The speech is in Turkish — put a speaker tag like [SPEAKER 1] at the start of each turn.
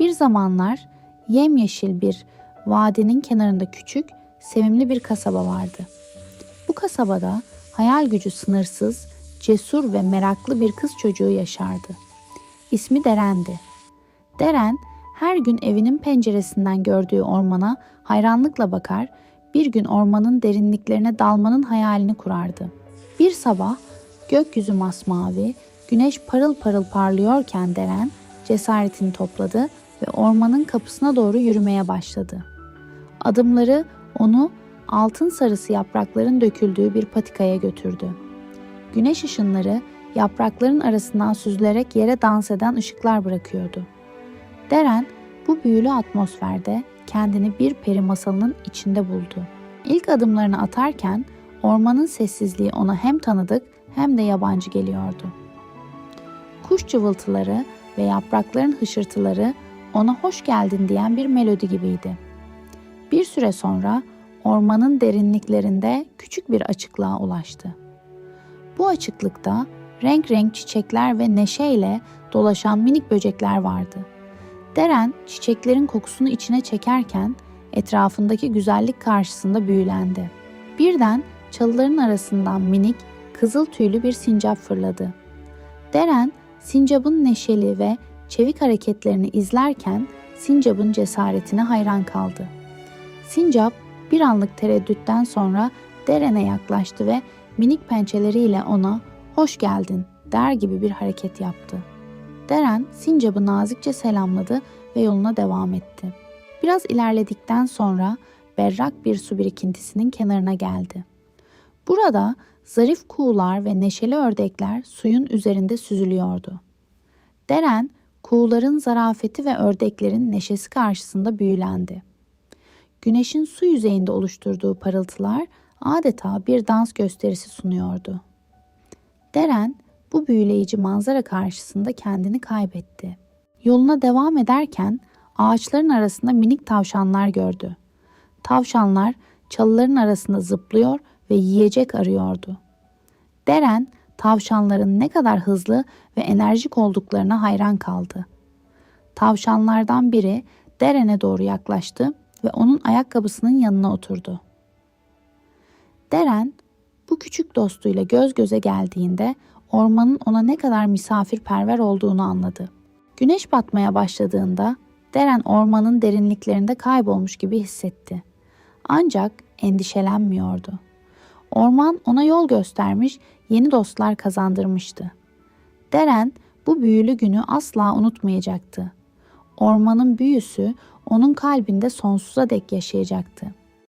[SPEAKER 1] Bir zamanlar yemyeşil bir vadinin kenarında küçük, sevimli bir kasaba vardı. Bu kasabada hayal gücü sınırsız, cesur ve meraklı bir kız çocuğu yaşardı. İsmi Deren'di. Deren her gün evinin penceresinden gördüğü ormana hayranlıkla bakar, bir gün ormanın derinliklerine dalmanın hayalini kurardı. Bir sabah gökyüzü masmavi, güneş parıl parıl parlıyorken Deren cesaretini topladı ve ormanın kapısına doğru yürümeye başladı. Adımları onu altın sarısı yaprakların döküldüğü bir patikaya götürdü. Güneş ışınları yaprakların arasından süzülerek yere dans eden ışıklar bırakıyordu. Deren bu büyülü atmosferde kendini bir peri masalının içinde buldu. İlk adımlarını atarken ormanın sessizliği ona hem tanıdık hem de yabancı geliyordu. Kuş cıvıltıları ve yaprakların hışırtıları ona hoş geldin diyen bir melodi gibiydi. Bir süre sonra ormanın derinliklerinde küçük bir açıklığa ulaştı. Bu açıklıkta renk renk çiçekler ve neşeyle dolaşan minik böcekler vardı. Deren çiçeklerin kokusunu içine çekerken etrafındaki güzellik karşısında büyülendi. Birden çalıların arasından minik, kızıl tüylü bir sincap fırladı. Deren sincapın neşeli ve çevik hareketlerini izlerken sincapın cesaretine hayran kaldı. Sincap bir anlık tereddütten sonra Deren'e yaklaştı ve minik pençeleriyle ona "Hoş geldin." der gibi bir hareket yaptı. Deren sincapı nazikçe selamladı ve yoluna devam etti. Biraz ilerledikten sonra berrak bir su birikintisinin kenarına geldi. Burada zarif kuğular ve neşeli ördekler suyun üzerinde süzülüyordu. Deren, kuğuların zarafeti ve ördeklerin neşesi karşısında büyülendi. Güneşin su yüzeyinde oluşturduğu parıltılar adeta bir dans gösterisi sunuyordu. Deren bu büyüleyici manzara karşısında kendini kaybetti. Yoluna devam ederken ağaçların arasında minik tavşanlar gördü. Tavşanlar çalıların arasında zıplıyor ve yiyecek arıyordu. Deren tavşanların ne kadar hızlı ve enerjik olduklarına hayran kaldı. Tavşanlardan biri Deren'e doğru yaklaştı ve onun ayakkabısının yanına oturdu. Deren bu küçük dostuyla göz göze geldiğinde ormanın ona ne kadar misafirperver olduğunu anladı. Güneş batmaya başladığında Deren ormanın derinliklerinde kaybolmuş gibi hissetti. Ancak endişelenmiyordu. Orman ona yol göstermiş, yeni dostlar kazandırmıştı. Deren bu büyülü günü asla unutmayacaktı. Ormanın büyüsü onun kalbinde sonsuza dek yaşayacaktı.